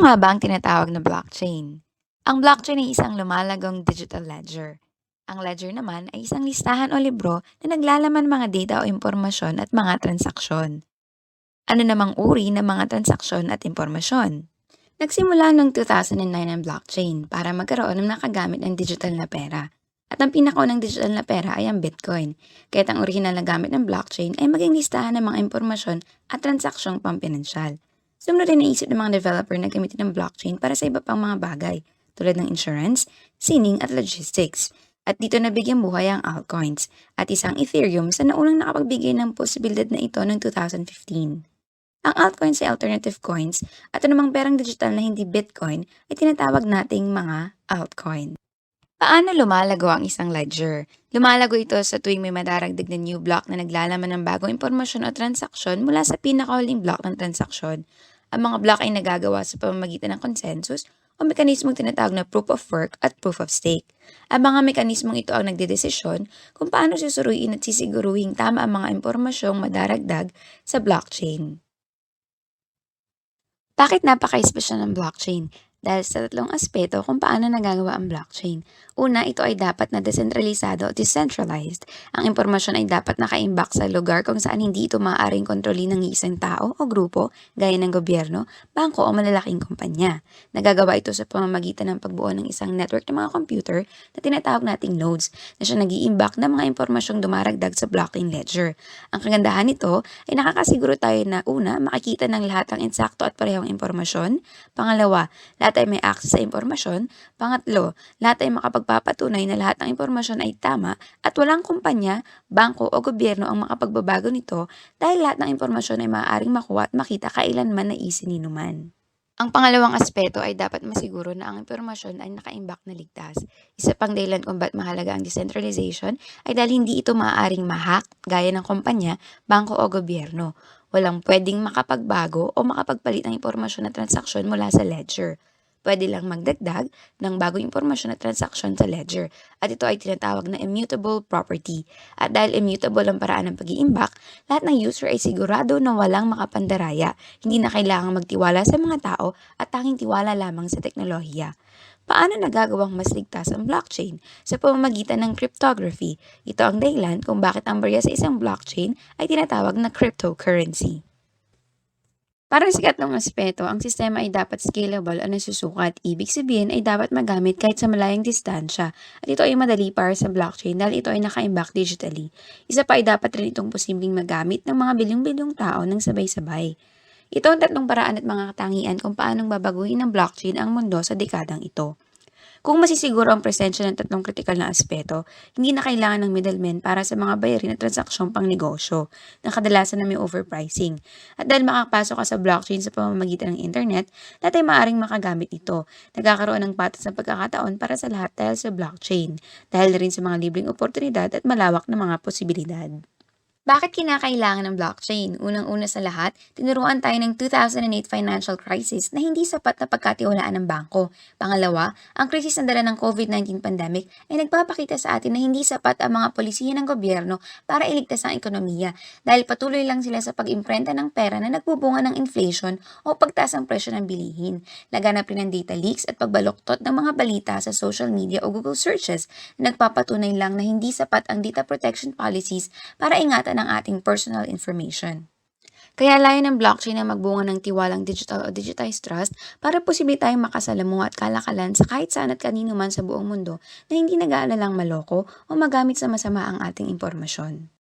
Nga ba ang tinatawag na blockchain? Ang blockchain ay isang lumalagong digital ledger. Ang ledger naman ay isang listahan o libro na naglalaman mga data o impormasyon at mga transaksyon. Ano namang uri ng mga transaksyon at impormasyon? Nagsimula noong 2009 ang blockchain para magkaroon ng nakagamit ng digital na pera. At ang pinakaunang digital na pera ay ang Bitcoin. Kaya't ang original na gamit ng blockchain ay maging listahan ng mga impormasyon at transaksyong pampinansyal. Sumunod rin naisip ng mga developer na gamitin ang blockchain para sa iba pang mga bagay, tulad ng insurance, sining at logistics. At dito nabigyan buhay ang altcoins at isang Ethereum sa naunang nakapagbigay ng posibilidad na ito noong 2015. Ang altcoins ay alternative coins at anumang perang digital na hindi Bitcoin ay tinatawag nating mga altcoin. Paano lumalago ang isang ledger? Lumalago ito sa tuwing may madaragdag na new block na naglalaman ng bagong impormasyon o transaksyon mula sa pinakahuling block ng transaksyon. Ang mga block ay nagagawa sa pamamagitan ng consensus o mekanismong tinatawag na proof of work at proof of stake. Ang mga mekanismong ito ang nagdedesisyon kung paano susuruin at sisiguruhin tama ang mga impormasyong madaragdag sa blockchain. Bakit napaka-espesyal ng blockchain? Dahil sa tatlong aspeto kung paano nagagawa ang blockchain. Una, ito ay dapat na desentralisado o decentralized. Ang impormasyon ay dapat nakaimbak sa lugar kung saan hindi ito maaaring kontrolin ng isang tao o grupo, gaya ng gobyerno, bangko o malalaking kumpanya. Nagagawa ito sa pamamagitan ng pagbuo ng isang network ng mga computer na tinatawag nating nodes na siya nag-iimbak ng mga impormasyong dumaragdag sa blockchain ledger. Ang kagandahan nito ay nakakasiguro tayo na una, makikita ng lahat ng insakto at parehong impormasyon. Pangalawa, lahat ay may access sa impormasyon. Pangatlo, lahat ay makapagpapatunay na lahat ng impormasyon ay tama at walang kumpanya, bangko o gobyerno ang makapagbabago nito dahil lahat ng impormasyon ay maaaring makuha at makita kailanman naisin ni numan. Ang pangalawang aspeto ay dapat masiguro na ang impormasyon ay nakaimbak na ligtas. Isa pang dahilan kung ba't mahalaga ang decentralization ay dahil hindi ito maaaring mahack gaya ng kumpanya, bangko o gobyerno. Walang pwedeng makapagbago o makapagpalit ng impormasyon na transaksyon mula sa ledger pwede lang magdagdag ng bagong impormasyon at transaksyon sa ledger at ito ay tinatawag na immutable property. At dahil immutable ang paraan ng pag-iimbak, lahat ng user ay sigurado na walang makapandaraya. Hindi na kailangang magtiwala sa mga tao at tanging tiwala lamang sa teknolohiya. Paano nagagawang mas ligtas ang blockchain? Sa pamamagitan ng cryptography. Ito ang dahilan kung bakit ang barya sa isang blockchain ay tinatawag na cryptocurrency. Para sa ikatlong aspeto, ang sistema ay dapat scalable o nasusukat. Ibig sabihin ay dapat magamit kahit sa malayang distansya. At ito ay madali para sa blockchain dahil ito ay naka-imbak digitally. Isa pa ay dapat rin itong posibleng magamit ng mga bilyong-bilyong tao ng sabay-sabay. Ito ang tatlong paraan at mga katangian kung paanong babaguhin ng blockchain ang mundo sa dekadang ito. Kung masisiguro ang presensya ng tatlong kritikal na aspeto, hindi na kailangan ng middlemen para sa mga bayarin at transaksyong pang negosyo na kadalasan na may overpricing. At dahil makapasok ka sa blockchain sa pamamagitan ng internet, lahat ay maaaring makagamit ito. Nagkakaroon ng patas ng pagkakataon para sa lahat dahil sa blockchain, dahil rin sa mga libreng oportunidad at malawak na mga posibilidad. Bakit kinakailangan ng blockchain? Unang-una sa lahat, tinuruan tayo ng 2008 financial crisis na hindi sapat na pagkatiwalaan ng bangko. Pangalawa, ang krisis na dala ng COVID-19 pandemic ay nagpapakita sa atin na hindi sapat ang mga polisiya ng gobyerno para iligtas ang ekonomiya dahil patuloy lang sila sa pag-imprenta ng pera na nagbubunga ng inflation o pagtaas ng presyo ng bilihin. Laganap rin ng data leaks at pagbaluktot ng mga balita sa social media o Google searches na nagpapatunay lang na hindi sapat ang data protection policies para ingatan ng ating personal information. Kaya layo ng blockchain na magbunga ng tiwalang digital o digitized trust para posible tayong makasalamuha at kalakalan sa kahit saan at kanino man sa buong mundo na hindi nag-aalalang maloko o magamit sa masama ang ating impormasyon.